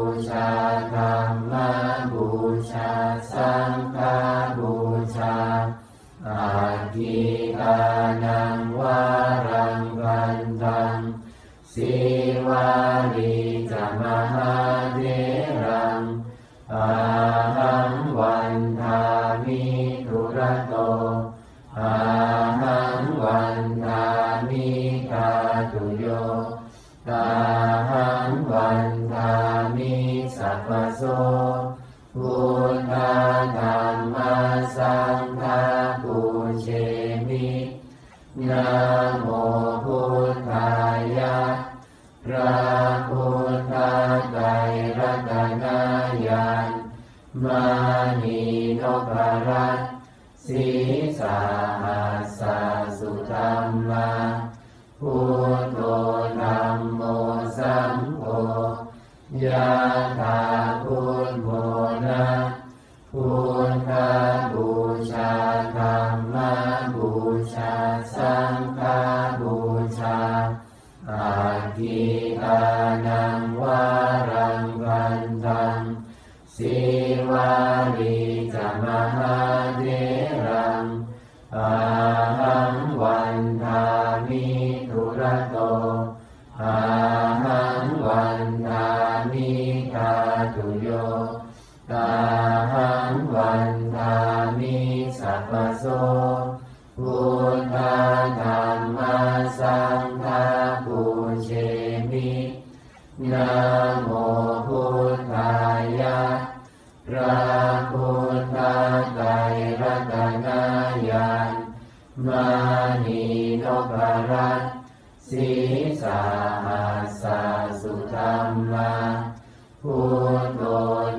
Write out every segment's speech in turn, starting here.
บูชาธรรมบูชาสังฆบูชาอาทิตานังวารังกันตังสีวาลีจมหาเท นะโมพุทธายะพระพุทธไตรรัตนายานมานีนพรัตสีสาหัสสะสุธรรมาพุทโธธัมโมสังโฆยะถาพุทโมนะพุ สังฆบูชาอาทิตานังวารังกันตังสีวาลีจมหาเทรังอาหังวันทามิทุระโตอาหังวันทามิกาตุโยตาหังวันทามิสัพพโสพุ นะโมพุทธายะพระพุทธไตรรัตนายานมานีนพรัตสีสาหัสสะสุธรรมาพุทโธ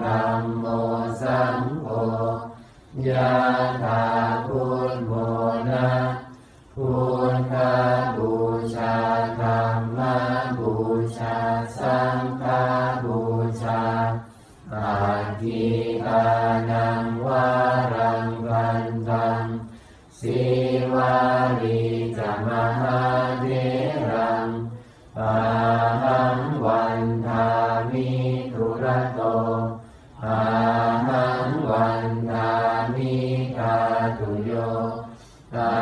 ธัมโมสังโฆยะถาพุทโมนะพุทธบูชาธรรมบู ชา สังฆบูชาอาทิตานังวารังกันตังสีวาลีจมหาเทรังอาหังวันทามิทุระโตอาหังวันทามิกาตุโยตา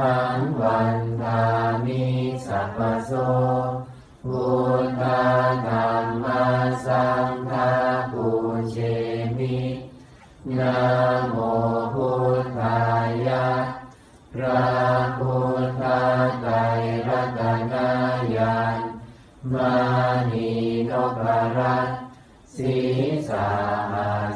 หังวันทามิสัพพโส ปูเชมินะโมพุทธายะพระพุทธไตรรัตนายานมานีนพรัตสีสาหัส